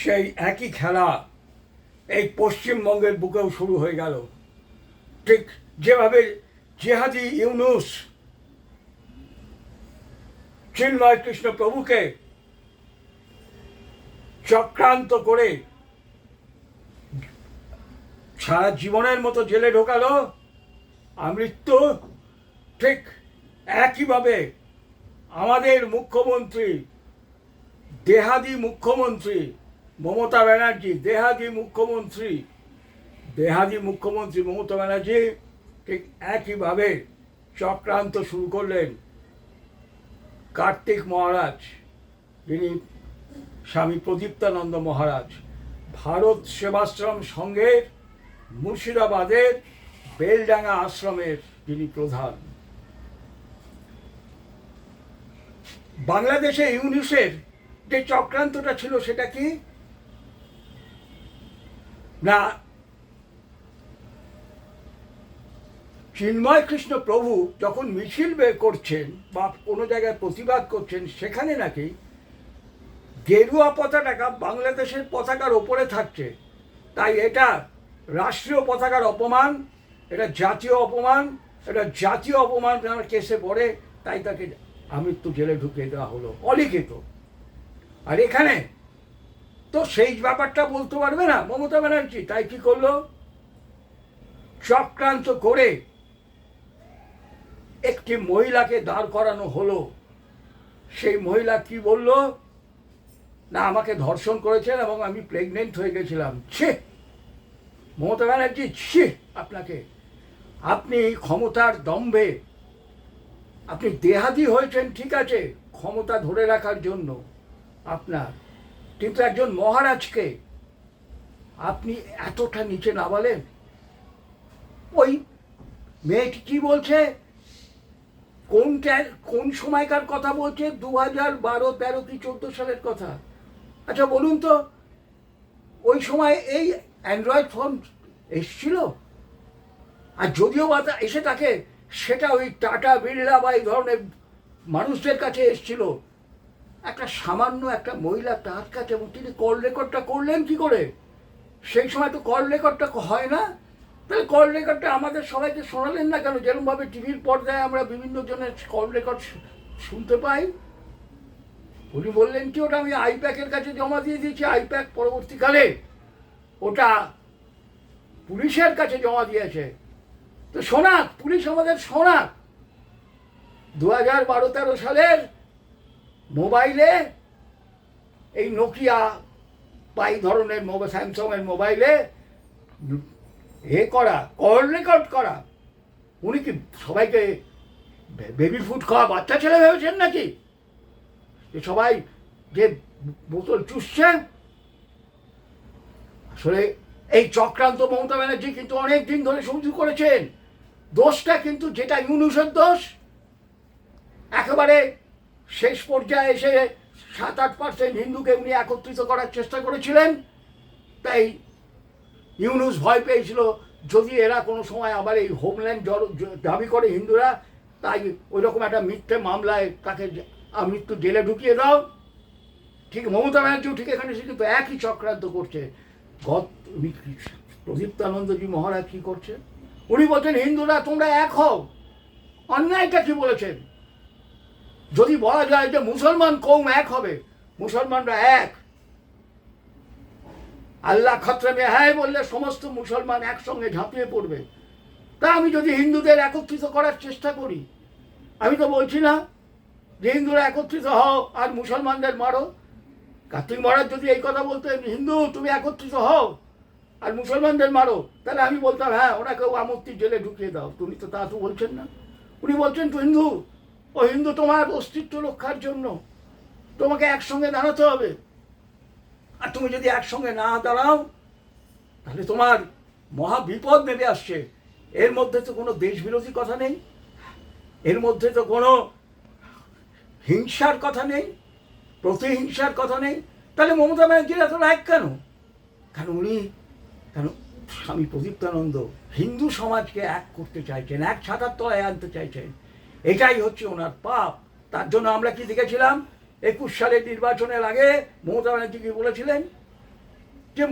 সেই একই খেলা এই পশ্চিমবঙ্গের বুকেও শুরু হয়ে গেল। ঠিক যেভাবে জেহাদি ইউনুস চিন্ময় কৃষ্ণ প্রভুকে চক্রান্ত করে সারা জীবনের মতো জেলে ঢোকালো আমৃত্যু ঠিক একইভাবে আমাদের মুখ্যমন্ত্রী, দেহাদি মুখ্যমন্ত্রী মমতা ব্যানার্জি, দেহাদি মুখ্যমন্ত্রী দেহাদি মুখ্যমন্ত্রী মমতা ব্যানার্জি ঠিক একইভাবে চক্রান্ত শুরু করলেন কার্তিক মহারাজ, যিনি স্বামী প্রদীপ্তানন্দ মহারাজ। ভারত সেবাশ্রম সংঘের, মুর্শিদাবাদের, বেলডাঙ্গা আশ্রমের যিনি প্রধান। বাংলাদেশে ইউনিসের যে চক্রান্তটা ছিল সেটা কি? না, চিন্ময় কৃষ্ণ প্রভু যখন মিছিল বের করছেন বা কোনো জায়গায় প্রতিবাদ করছেন, সেখানে নাকি গেরুয়া পতাকাটা বাংলাদেশের পতাকার ওপরে থাকছে। তাই এটা রাষ্ট্রীয় পতাকার অপমান, এটা জাতীয় অপমান, এটা জাতীয় অপমান কেসে পড়ে, তাই তাকে আমৃত্যু জেলে ঢুকিয়ে দেওয়া হলো, অলিখিত। আর এখানে তো সেই ব্যাপারটা বলতে পারবে না মমতা ব্যানার্জি। তাই কি করল? চক্রান্ত করে একটি মহিলাকে দাঁড় করানো হলো। সেই মহিলা কি বলল? না, আমাকে ধর্ষণ করেছেন এবং আমি প্রেগনেন্ট হয়ে গেছিলাম। ছি! মমতা ব্যানার্জি, ছি! আপনাকে। আপনি ক্ষমতার দম্ভে। আপনি দেহাদি হয়েছেন, ঠিক আছে। ক্ষমতা ধরে রাখার জন্য আপনার কিন্তু একজন মহারাজকে আপনি এতটা নিচে নামালেন, ওই মেয়েটি কি বলছে? কোনটা কোন সময়কার কথা বলছে? দু হাজার বারো, তেরো কি চোদ্দ সালের কথা? আচ্ছা বলুন তো, ওই সময় এই অ্যান্ড্রয়েড ফোন এসছিল? আর যদিও বা এসে থাকে, সেটা ওই টাটা, বিড়লা বা এই ধরনের মানুষদের কাছে এসছিল। একটা সামান্য একটা মহিলা তার কাছে এবং তিনি কল রেকর্ডটা করলেন কি করে? সেই সময় তো কল রেকর্ডটা হয় না। তাহলে কল রেকর্ডটা আমাদের সবাইকে শোনালেন না কেন? যেরকমভাবে টিভির পর্দায় আমরা বিভিন্ন জনের কল রেকর্ড শুনতে পাই। উনি বললেন কি, ওটা আমি আইপ্যাকের কাছে জমা দিয়ে দিয়েছি। আইপ্যাক পরবর্তীকালে ওটা পুলিশের কাছে জমা দিয়েছে। তো শোনাক, পুলিশ আমাদের শোনাক। দু হাজার বারো তেরো সালের মোবাইলে, এই নোকিয়া, পাই ধরনের মোবাইল স্যামসংয়ের মোবাইলে, এ করা, কল রেকর্ড করা। উনি কি সবাইকে বেবি ফুড খাওয়া বাচ্চা ছেলে ভেবেছেন নাকি? যে সবাই যে বোতল চুষছে। আসলে এই চক্রান্ত মমতা ব্যানার্জি কিন্তু অনেক দিন ধরে সহ্য করেছেন। দোষটা কিন্তু যেটা ইউনুসের দোষ, একেবারে শেষ পর্যায়ে এসে সাত, আট পার্সেন্ট হিন্দুকে উনি একত্রিত করার চেষ্টা করেছিলেন। তাই ইউনুস ভয় পেয়েছিল, যদি এরা কোনো সময় আবার এই হোমল্যান্ড দাবি করে হিন্দুরা, তাই ওই রকম একটা মিথ্যে মামলায় তাকে মৃত্যু জেলে ঢুকিয়ে দাও। ঠিক মমতা ব্যানার্জিও ঠিক এখানে সে কিন্তু একই চক্রান্ত করছে। গত প্রদীপ্তানন্দজি মহারাজ কী করছে? উনি বলছেন, হিন্দুরা, তোমরা এক হও। অন্যায়টা কি বলেছেন? যদি বলা যায় যে মুসলমান কৌম এক হবে, মুসলমানরা এক। আল্লাহ খতরে হ্যাঁ বললে সমস্ত মুসলমান একসঙ্গে ঝাঁপিয়ে পড়বে। তা আমি যদি হিন্দুদের একত্রিত করার চেষ্টা করি, আমি তো বলছি না যে হিন্দুরা একত্রিত হও আর মুসলমানদের মারো। কার্তিক মহারাজ যদি এই কথা বলতেন হিন্দু, তুমি একত্রিত হও আর মুসলমানদের মারো। তাহলে আমি বলতাম হ্যাঁ ওনাকেও আমত্তি জেলে ঢুকিয়ে দাও। তুমি তো তা তো বলছেন না। উনি বলছেন, তো হিন্দু ও হিন্দু তোমার অস্তিত্ব রক্ষার জন্য তোমাকে একসঙ্গে দাঁড়াতে হবে। আর তুমি যদি একসঙ্গে না দাঁড়াও, তাহলে তোমার মহা বিপদ নেমে আসছে। এর মধ্যে তো কোনো দেশবিরোধী কথা নেই। এর মধ্যে তো কোনো হিংসার কথা নেই, প্রতিহিংসার কথা নেই। তাহলে মমতা ব্যানার্জির এত রাগ কেন? কেন উনি কেন স্বামী প্রদীপ্তানন্দ হিন্দু সমাজকে এক করতে চাইছেন, এক ছাতার তলায় আনতে চাইছেন। এটাই হচ্ছে ওনার পাপ। তার জন্য আমরা কি দেখেছিলাম? একুশ সালের নির্বাচনের আগে মমতা ব্যানার্জি কি বলেছিলেন? যে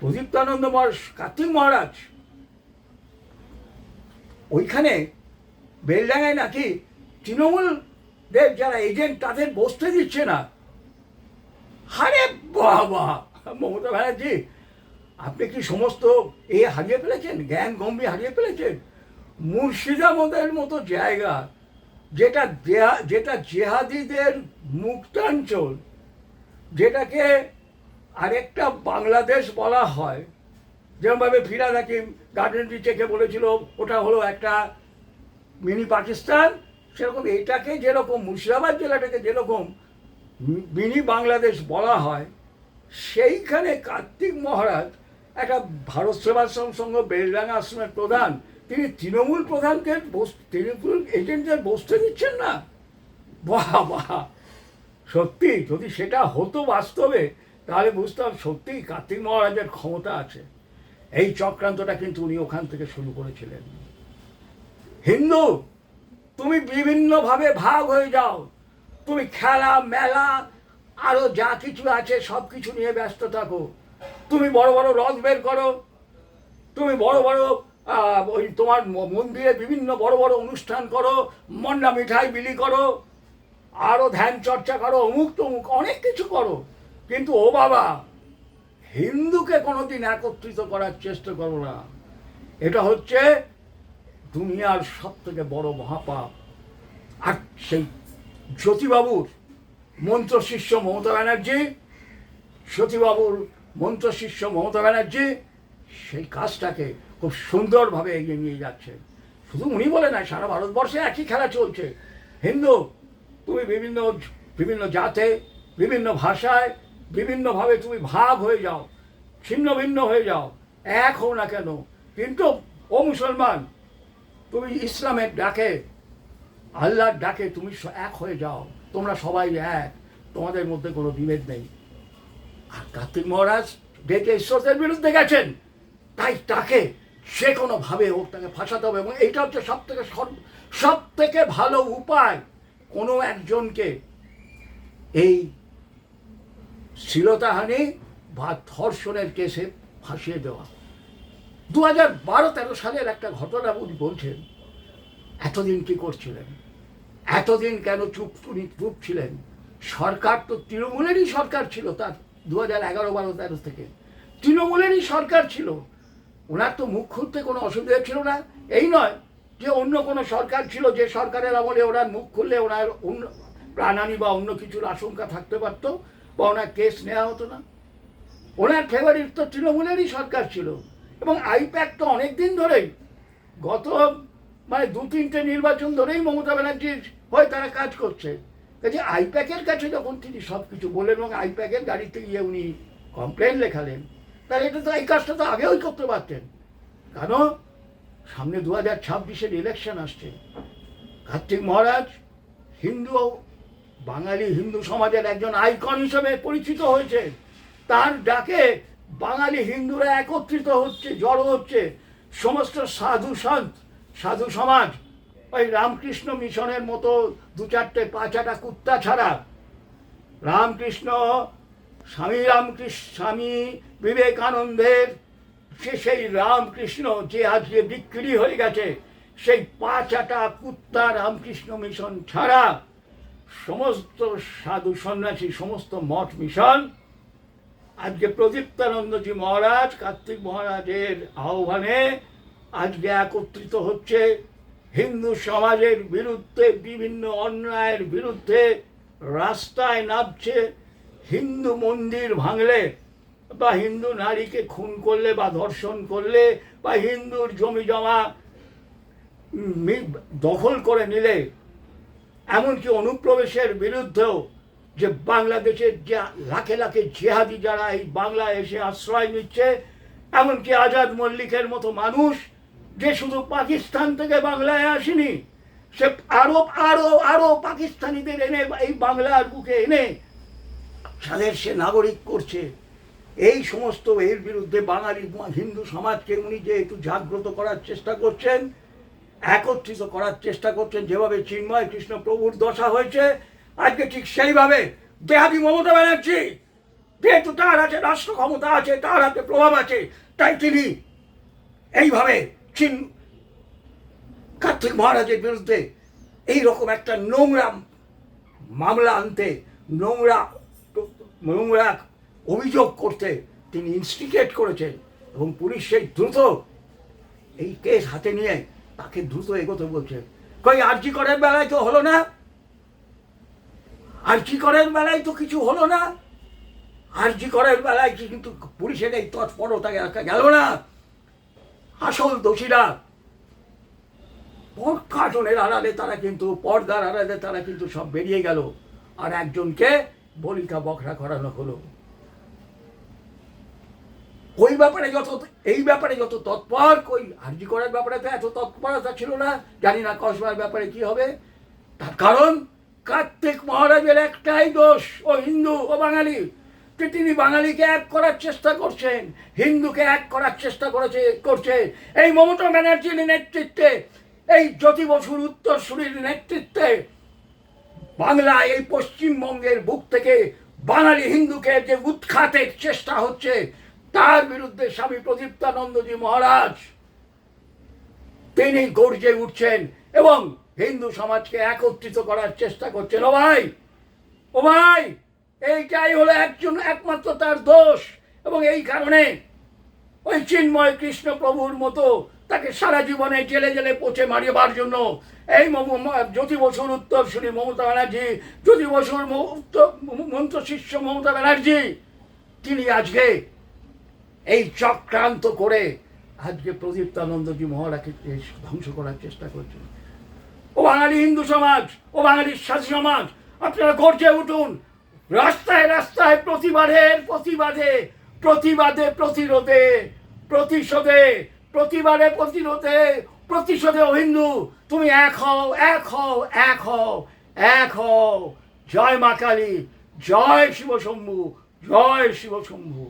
প্রদীপ্তানন্দ মহারাজ, কার্তিক মহারাজ, ওইখানে বেলডাঙ্গায় নাকি তৃণমূলদের যারা এজেন্ট, তাদের বসতে দিচ্ছে না। আরে বাবা, মমতা ব্যানার্জি, আপনি কি সমস্ত এ হারিয়ে ফেলেছেন? জ্ঞান গম্ভীর হারিয়ে ফেলেছেন? মুর্শিদাবাদের মতো জায়গা যেটা যেটা জেহাদিদের মুক্তাঞ্চল, যেটাকে আরেকটা বাংলাদেশ বলা হয়। যেরকমভাবে ফিরাদ হাকিম গার্ডেন রিচেকে বলেছিল, ওটা হলো একটা মিনি পাকিস্তান। সেরকম এটাকে যেরকম, মুর্শিদাবাদ জেলাটাকে যেরকম মিনি বাংলাদেশ বলা হয়, সেইখানে কার্তিক মহারাজ একটা ভারত সেবাশ্রম সংঘ, বেলডাঙ্গা আশ্রমের প্রধান তিনি তৃণমূল প্রধানকে বস- তৃণমূল এজেন্টদের বসতে দিচ্ছেন না? বাহ বাহ। সত্যি, যদি সেটা হতো বাস্তবে, তাহলে বুঝতাম সত্যিই কার্তিক মহারাজের ক্ষমতা আছে। এই চক্রান্তটা কিন্তু উনি ওখান থেকে শুরু করেছিলেন। হিন্দু, তুমি বিভিন্নভাবে ভাগ হয়ে যাও। তুমি খেলা, মেলা, আরও যা কিছু আছে সব কিছু নিয়ে ব্যস্ত থাকো। তুমি বড় বড় রথ বের করো। তুমি বড় বড় ওই তোমার মন্দিরে বিভিন্ন বড় বড় অনুষ্ঠান করো, মন্ডা মিঠাই বিলি করো, আরও ধ্যান চর্চা করো, অমুক তমুক, অনেক কিছু করো। কিন্তু ও বাবা, হিন্দুকে কোনোদিন একত্রিত করার চেষ্টা করো না। এটা হচ্ছে দুনিয়ার সব থেকে বড় মহাপাপ। আর সেই জ্যোতিবাবুর মন্ত্র শিষ্য মমতা ব্যানার্জি সতীবাবুর মন্ত্র শিষ্য মমতা ব্যানার্জি, সেই কাজটাকে খুব সুন্দরভাবে এগিয়ে নিয়ে যাচ্ছে। শুধু উনি বলে না সারা ভারতবর্ষে একই খেলা চলছে। হিন্দু, তুমি বিভিন্ন বিভিন্ন জাতে, বিভিন্ন ভাষায়, বিভিন্নভাবে তুমি ভাগ হয়ে যাও, ছিন্ন ভিন্ন হয়ে যাও, এক হও না কেন। কিন্তু, ও মুসলমান, তুমি ইসলামের ডাকে, আল্লাহর ডাকে তুমি এক হয়ে যাও। তোমরা সবাই এক, তোমাদের মধ্যে কোনো বিভেদ নেই। আর কার্তিক মহারাজ ডেকে ঈশ্বরের বিরুদ্ধে গেছেন। তাই তাকে যে কোনোভাবে হোক তাকে ফাঁসাতে হবে। এবং এইটা হচ্ছে সব থেকে সব থেকে ভালো উপায় কোনো একজনকে এই শ্লীলতাহানি বা ধর্ষণের কেসে ফাঁসিয়ে দেওয়া। দু হাজার বারো তেরো সালের একটা ঘটনা উনি বলছেন, এতদিন কি করছিলেন? এতদিন কেন চুপ উনি চুপ ছিলেন? সরকার তো তৃণমূলেরই সরকার ছিল তার দু হাজার এগারো বারো তেরো থেকে। তৃণমূলেরই সরকার ছিল। ওনার তো মুখ খুলতে কোনো অসুবিধা ছিল না। এই নয় যে অন্য কোনো সরকার ছিল, যে সরকারের আমলে ওনার মুখ খুললে ওনার অন্য প্রাণানি বা অন্য কিছুর আশঙ্কা থাকতে পারতো বা ওনার কেস নেওয়া হতো না। ওনার ফেভারিট তো তৃণমূলেরই সরকার ছিল এবং আইপ্যাক তো অনেক দিন ধরেই গত মানে দু তিনটে নির্বাচন ধরেই মমতা ব্যানার্জির হয়ে তারা কাজ করছে। কাজে আইপ্যাকের কাছে যখন তিনি সব কিছু বললেন এবং আইপ্যাকের গাড়িতে গিয়ে উনি কমপ্লেন লেখালেন তাহলে এটা তো এই কাজটা তো আগেই করতে পারতেন। কেন? সামনে দু হাজার ছাব্বিশের ইলেকশন আসছে। কার্তিক মহারাজ হিন্দু বাঙালি হিন্দু সমাজের একজন আইকন হিসেবে পরিচিত হয়েছে। তার ডাকে বাঙালি হিন্দুরা একত্রিত হচ্ছে, জড়ো হচ্ছে। সমস্ত সাধু সন্ত, সাধু সমাজ, ওই রামকৃষ্ণ মিশনের মতো দু চারটে পাঁচাটা কুত্তা ছাড়া রামকৃষ্ণ স্বামী রামকৃষ্ণ স্বামী বিবেকানন্দের সে সেই রামকৃষ্ণ যে আজকে বিক্রি হয়ে গেছে, সেই পাঁচাটা কুত্তা রামকৃষ্ণ মিশন ছাড়া সমস্ত সাধু সন্ন্যাসী, সমস্ত মঠ মিশন, আজকে প্রদীপ্তানন্দজি মহারাজ, কার্তিক মহারাজের আহ্বানে আজকে একত্রিত হচ্ছে হিন্দু সমাজের বিরুদ্ধে, বিভিন্ন অন্যায়ের বিরুদ্ধে রাস্তায় নামছে হিন্দু মন্দির ভাঙলে বা হিন্দু নারীকে খুন করলে বা ধর্ষণ করলে বা হিন্দুর জমি জমা দখল করে নিলে, এমনকি অনুপ্রবেশের বিরুদ্ধেও যে বাংলাদেশের যে লাখে লাখে জেহাদি যারা এই বাংলায় এসে আশ্রয় নিচ্ছে, এমনকি আজাদ মল্লিকের মতো মানুষ যে শুধু পাকিস্তান থেকে বাংলায় আসেনি, সে আরও আরও আরও পাকিস্তানিদের এনে এই বাংলার বুকে এনে তাদের সে নাগরিক করছে। এই সমস্ত এর বিরুদ্ধে বাঙালি হিন্দু সমাজকে উনি যে একটু জাগ্রত করার চেষ্টা করছেন, একত্রিত করার চেষ্টা করছেন, যেভাবে চিন্ময় কৃষ্ণ প্রভুর দশা হয়েছে, আজকে ঠিক সেইভাবে দেহাদি মমতা ব্যানার্জি, যেহেতু তার আছে রাষ্ট্র ক্ষমতা আছে, তার হাতে প্রভাব আছে, তাই তিনি এইভাবে চীন কার্তিক মহারাজের বিরুদ্ধে এই রকম একটা নোংরা মামলা আনতে, নোংরা নোংরা অভিযোগ করতে তিনি ইনস্টিগেট করেছেন এবং পুলিশ সেই দ্রুত এই কেস হাতে নিয়ে তাকে দ্রুত এগোতে বলছে। কই আরজি করের বেলায় তো হলো না? আরজি করের বেলায় তো কিছু হলো না? আরজি করের বেলায় কিন্তু পুলিশের এই তৎপরতা গেল না? আসল দোষীরা কার্টনের আড়ালে তারা কিন্তু, পর্দার আড়ালে তারা কিন্তু সব বেরিয়ে গেল। আর একজনকে বলিকা বকরা করানো হলো। ওই ব্যাপারে যত এই ব্যাপারে যত তৎপর কই, আরজি করার ব্যাপারে তো এত তৎপরতা ছিল না, জানি না কসবার ব্যাপারে কি হবে। তার কারণ, কার্তিক মহারাজের একটাই দোষ, ও হিন্দু ও বাঙালি। যে তিনি বাঙালিকে এক করার চেষ্টা করছেন, হিন্দুকে এক করার চেষ্টা করেছে, করছে। এই মমতা ব্যানার্জির নেতৃত্বে, এই জ্যোতি বসুর উত্তরসূরির নেতৃত্বে বাংলা এই পশ্চিমবঙ্গের বুক থেকে বাঙালি হিন্দুকে যে উৎখাতের চেষ্টা হচ্ছে, তার বিরুদ্ধে স্বামী প্রদীপ্তানন্দজি মহারাজ তিনি গর্জে উঠছেন এবং হিন্দু সমাজকে একত্রিত করার চেষ্টা করছেন। ও ভাই ও ভাই, এইটাই হলো একজন একমাত্র তার দোষ এবং এই কারণে ওই চিন্ময় কৃষ্ণ প্রভুর মতো তাকে সারা জীবনে জেলে জেলে পচে মারিবার জন্য। এই জ্যোতি বসুর উত্তর শুনি মমতা ব্যানার্জি। জ্যোতি বসুর মন্ত্র শিষ্য মমতা ব্যানার্জি। তিনি আজকে এই চক্রান্ত করে আজকে প্রদীপ্তানন্দজি মহারাজকে ধ্বংস করার চেষ্টা করছেন। ও বাঙালি হিন্দু সমাজ, ও বাঙালির সাথী সমাজ, আপনারা গর্জে উঠুন। রাস্তায় রাস্তায়, প্রতিবাদের প্রতিবাদে প্রতিবাদে, প্রতিরোধে, প্রতিশোধে প্রতিবাদে প্রতিরোধে, প্রতিশোধে অহিন্দু হিন্দু তুমি এক হও এক হও এক হও এক হও। জয় মা কালী, জয় শিব শম্ভু জয় শিব শম্ভু